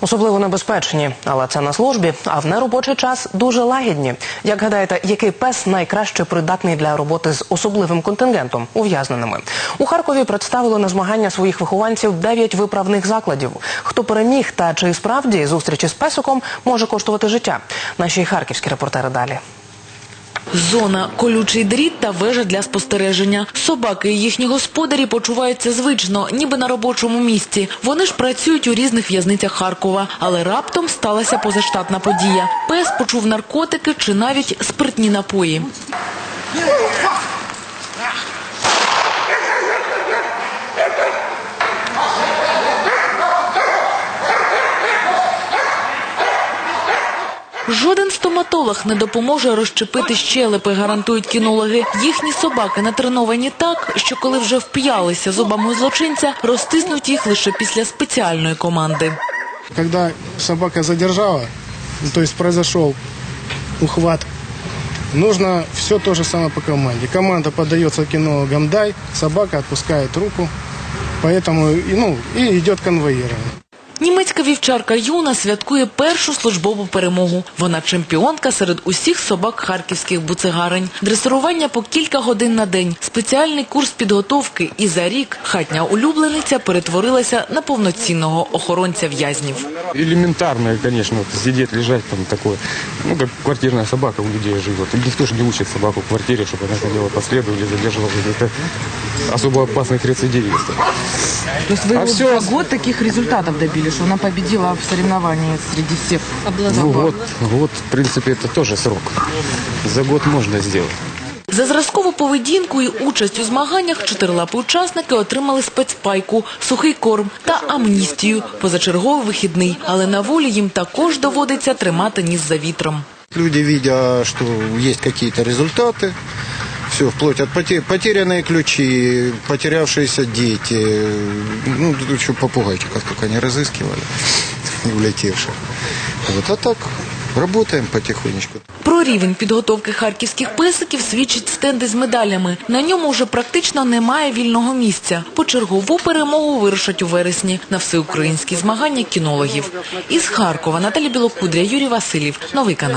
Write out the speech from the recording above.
Особливо небезпечні, але це на службі, а в неробочий час дуже лагідні. Як гадаєте, який пес найкраще придатний для роботи з особливим контингентом ув'язненими? У Харкові представили на змагання своїх вихованців 9 виправних закладів. Хто переміг та чи справді зустрічі з песиком може коштувати життя? Наші харківські репортери далі. Зона, колючий дріт та вежа для спостереження. Собаки і їхні господарі почуваються звично, ніби на робочому місці. Вони ж працюють у різних в'язницях Харкова. Але раптом сталася позаштатна подія. Пес почув наркотики чи навіть спиртні напої. Жоден стоматолог не допоможе розчепити щелепи, гарантують кінологи. Їхні собаки натреновані так, що коли вже вп'ялися зубами злочинця, розтиснуть їх лише після спеціальної команди. Когда собака задержала, то есть произошел ухват, нужно все то же самое по команде. Команда подается кинологам «дай», собака отпускает руку, поэтому и, ну, и идет конвоирование. Німецька вівчарка Юна святкує першу службову перемогу. Вона чемпіонка серед усіх собак харківських буцегарень. Дресирування по кілька годин на день, спеціальний курс підготовки і за рік хатня улюблениця перетворилася на повноцінного охоронця в'язнів. Элементарное, конечно, вот сидеть, лежать там такое. Ну, как квартирная собака у людей живет. И никто же не учит собаку в квартире, чтобы она ходила по следу или задерживала каких-то особо опасных рецидивистов. То есть вы А вот всё- за год таких результатов добились, что она победила в соревновании среди всех Ну, собак? год, год, в принципе, это тоже срок. За год можно сделать. За зразкову поведінку і участь у змаганнях чотирилапі учасники отримали спецпайку, сухий корм та амністію, позачерговий вихідний. Але на волі їм також доводиться тримати ніс за вітром. Люди, видя, что есть какие-то результаты, все, вплоть от поте- потерянные ключи, потерявшиеся дети, ну, еще попугайчиков только не разыскивали, не улетевших. Вот, а так, работаем потихонечку. Про рівень підготовки харківських песиків свідчать стенди з медалями. На ньому вже практично немає вільного місця. Почергову перемогу вирушать у вересні на всеукраїнські змагання кінологів. Із Харкова Наталі Білокудря, Юрій Васильєв. Новий канал.